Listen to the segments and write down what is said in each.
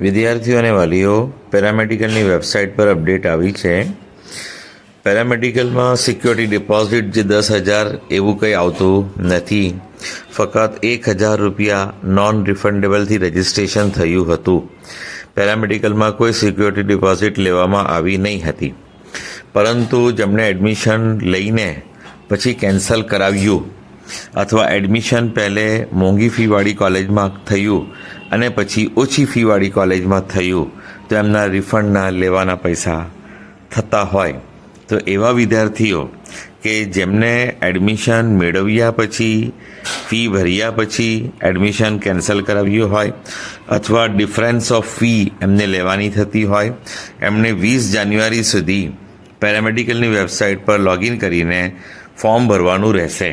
વિદ્યાર્થીઓ અને વાલીઓ, પેરામેડિકલની વેબસાઇટ પર અપડેટ આવી છે. પેરામેડિકલમાં સિક્યોરિટી ડિપોઝિટ જે દસ હજાર એવું કંઈ આવતું નથી. ફક્ત એક હજાર રૂપિયા નોન રિફંડેબલથી રજિસ્ટ્રેશન થયું હતું. પેરામેડિકલમાં કોઈ સિક્યોરિટી ડિપોઝિટ લેવામાં આવી નહીં હતી. પરંતુ જેમણે એડમિશન લઈને પછી કેન્સલ કરાવ્યું. અથવા એડમિશન પહેલે મોંઘી ફીવાળી કોલેજમાં થયું અને પછી ઓછી ફીવાળી કોલેજમાં થયું, તો એમના રિફંડના લેવાના પૈસા થતા હોય. તો એવા વિદ્યાર્થીઓ કે જેમને એડમિશન મેળવ્યા પછી ફી ભર્યા પછી એડમિશન કેન્સલ કરાવ્યું હોય, અથવા ડિફરન્સ ઓફ ફી એમને લેવાની થતી હોય એમણે વીસ જાન્યુઆરી સુધી પેરામેડિકલની વેબસાઇટ પર લોગિન કરીને ફોર્મ ભરવાનું રહેશે.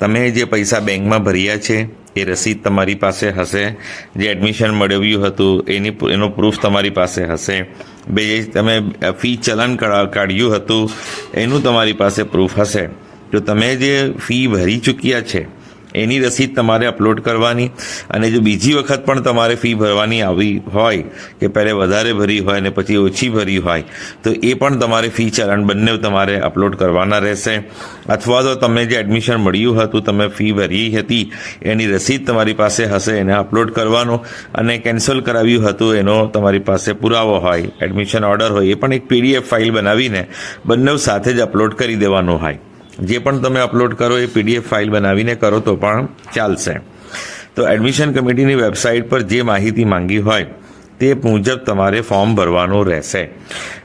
તમે જે પૈસા બેંકમાં ભર્યા છે, એ રસીદ તમારી પાસે હશે. જે એડમિશન મેળવ્યું હતું, એની એનો પ્રૂફ તમારી પાસે હશે. બે તમે ફી ચલણ કઢા- કાઢ્યું હતું, એનું તમારી પાસે પ્રૂફ હશે. જો તમે જે ફી ભરી ચૂક્યા છે એની રસીદ તમારે અપલોડ કરવાની અને જો બીજી વખત પણ તમારે ફી ભરવાની આવી હોય કે પહેલે વધારે ભરી હોય અને પછી ઓછી ભરી હોય, તો એ પણ તમારે ફી ચલણ બંને તમારે અપલોડ કરવાના રહેશે. અથવા તો તમે જે એડમિશન મળ્યું હતું, તમે ફી ભરી હતી, એની રસીદ તમારી પાસે હશે, એને અપલોડ કરવાનો અને કેન્સલ કરાવ્યું હતું, એનો તમારી પાસે પુરાવો હોય એડમિશન ઓર્ડર હોય, એ પણ એક પીડીએફ ફાઇલ બનાવીને બંને સાથે જ અપલોડ કરી દેવાનું હોય. જે પણ તમે અપલોડ કરો એ પીડીએફ ફાઇલ બનાવીને કરો તો પણ ચાલશે. તો એડમિશન કમિટીની વેબસાઇટ પર જે માહિતી માંગી હોય, તે મુજબ તમારે ફોર્મ ભરવાનું રહેશે.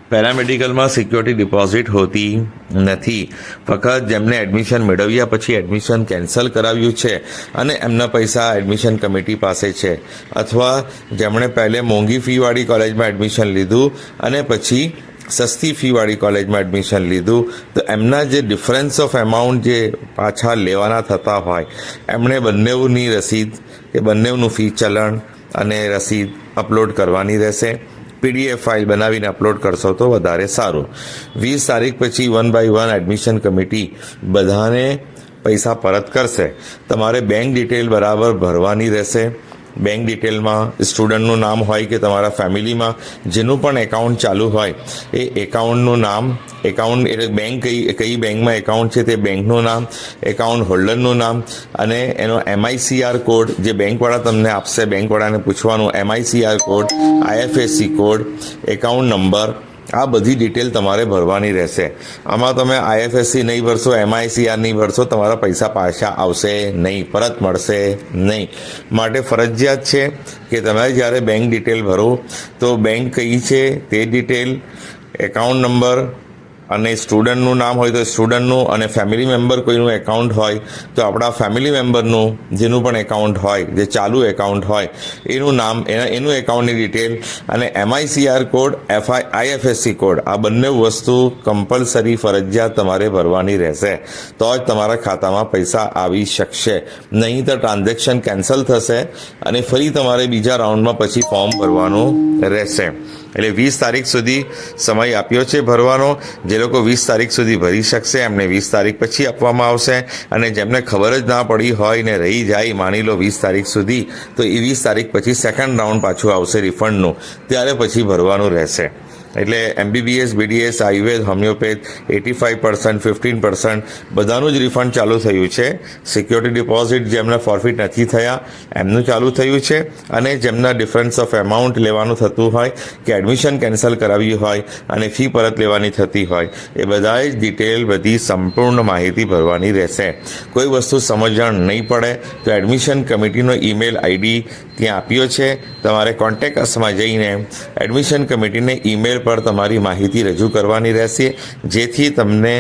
પેરામેડિકલમાં સિક્યોરિટી ડિપોઝિટ હોતી નથી. ફક્ત જેમને એડમિશન મેળવ્યા પછી એડમિશન કેન્સલ કરાવ્યું છે અને એમના પૈસા એડમિશન કમિટી પાસે છે. અથવા જેમણે પહેલે મોંઘી ફીવાળી કોલેજમાં એડમિશન લીધું અને પછી સસ્તી ફીવાળી કોલેજમાં એડમિશન લીધું. તો એમના જે ડિફરન્સ ઓફ એમાઉન્ટ જે પાછા લેવાના થતા હોય, એમણે બંનેની રસીદ કે બંનેનું ફી ચલણ અને રસીદ અપલોડ કરવાની રહેશે. પીડીએફ ફાઇલ બનાવીને અપલોડ કરશો તો વધારે સારું. વીસ તારીખ પછી one by one admission committee બધાને પૈસા પરત કરશે. તમારે બેંક ડિટેલ બરાબર ભરવાની રહેશે. બેંક ડિટેલમાં સ્ટુડન્ટનું નામ હોય કે તમારા ફેમિલીમાં, જેનું પણ એકાઉન્ટ ચાલુ હોય, એ એકાઉન્ટનું નામ એકાઉન્ટ એટલે બેંક કઈ કઈ બેંકમાં એકાઉન્ટ છે તે બેંકનું નામ એકાઉન્ટ હોલ્ડરનું નામ, અને એનો એમઆઈસીઆર કોડ જે બેંકવાળા તમને આપશે બેંકવાળાને પૂછવાનું MICR code IFSC code account number આ બધી ડિટેલ તમારે ભરવાની રહેશે. આમાં તમે આઈએફએસસી નહીં ભરશો એમઆઈસીઆર નહીં ભરશો, તમારા પૈસા પાછા આવશે નહીં, પરત મળશે નહીં. માટે ફરજિયાત છે કે તમે જ્યારે બેંક ડિટેલ ભરો, તો બેંક કઈ છે તે ડિટેલ એકાઉન્ટ નંબર અને સ્ટુડન્ટનું નામ હોય તો સ્ટુડન્ટનું અને ફેમિલી મેમ્બર કોઈનું એકાઉન્ટ હોય તો આપણા ફેમિલી મેમ્બરનું જેનું પણ એકાઉન્ટ હોય, જે ચાલુ એકાઉન્ટ હોય, એનું નામ, એના, એનું એકાઉન્ટની ડિટેલ અને MICR code FI IFSC code, આ બંને વસ્તુ કમ્પલસરી ફરજિયાત તમારે ભરવાની રહેશે. તો જ તમારા ખાતામાં પૈસા આવી શકશે. નહીં તો ટ્રાન્ઝેક્શન કેન્સલ થશે અને ફરી તમારે બીજા રાઉન્ડમાં પછી ફોર્મ ભરવાનું રહેશે. એટલે વીસ તારીખ સુધી સમય આપ્યો છે ભરવાનો. જે લોકો વીસ તારીખ સુધી ભરી શકશે, એમને વીસ તારીખ પછી આપવામાં આવશે. અને જેમને ખબર જ ના પડી હોય ને રહી જાય, માની લો વીસ તારીખ સુધી, તો એ વીસ તારીખ પછી સેકન્ડ રાઉન્ડ પાછું આવશે રિફંડનું ત્યારે પછી ભરવાનું રહેશે. એટલે MBBS BDS Ayurveda homeopath eighty five percent fifteen percent બધાનું જ રિફંડ ચાલુ થયું છે. સિક્યોરિટી ડિપોઝિટ જેમને ફોરફિટ નથી થયા, એમનું ચાલુ થયું છે અને જેમના ડિફરન્સ ઓફ એમાઉન્ટ લેવાનું થતું હોય કે એડમિશન કેન્સલ કરાવી હોય અને ફી પરત લેવાની થતી હોય, એ બધાએ જ ડિટેલ બધી સંપૂર્ણ માહિતી ભરવાની રહેશે. કોઈ વસ્તુ સમજણ નહીં પડે તો એડમિશન કમિટીનો ઈમેલ આઈડી ત્યાં આપ્યો છે. તમારે કોન્ટેક્ટ અસમાં જઈને એડમિશન કમિટીને ઈમેલ પર તમારી માહિતી રજૂ કરવાની રહેશે, જેથી તમને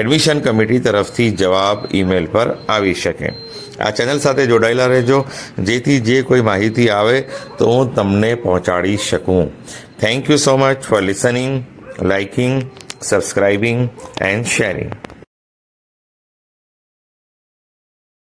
એડમિશન કમિટી તરફથી જવાબ ઈમેલ પર આવી શકે. આ ચેનલ સાથે જોડાયેલા રહેજો, જેથી જે કોઈ માહિતી આવે તો હું તમને પહોંચાડી શકું. Thank you so much for listening liking subscribing and sharing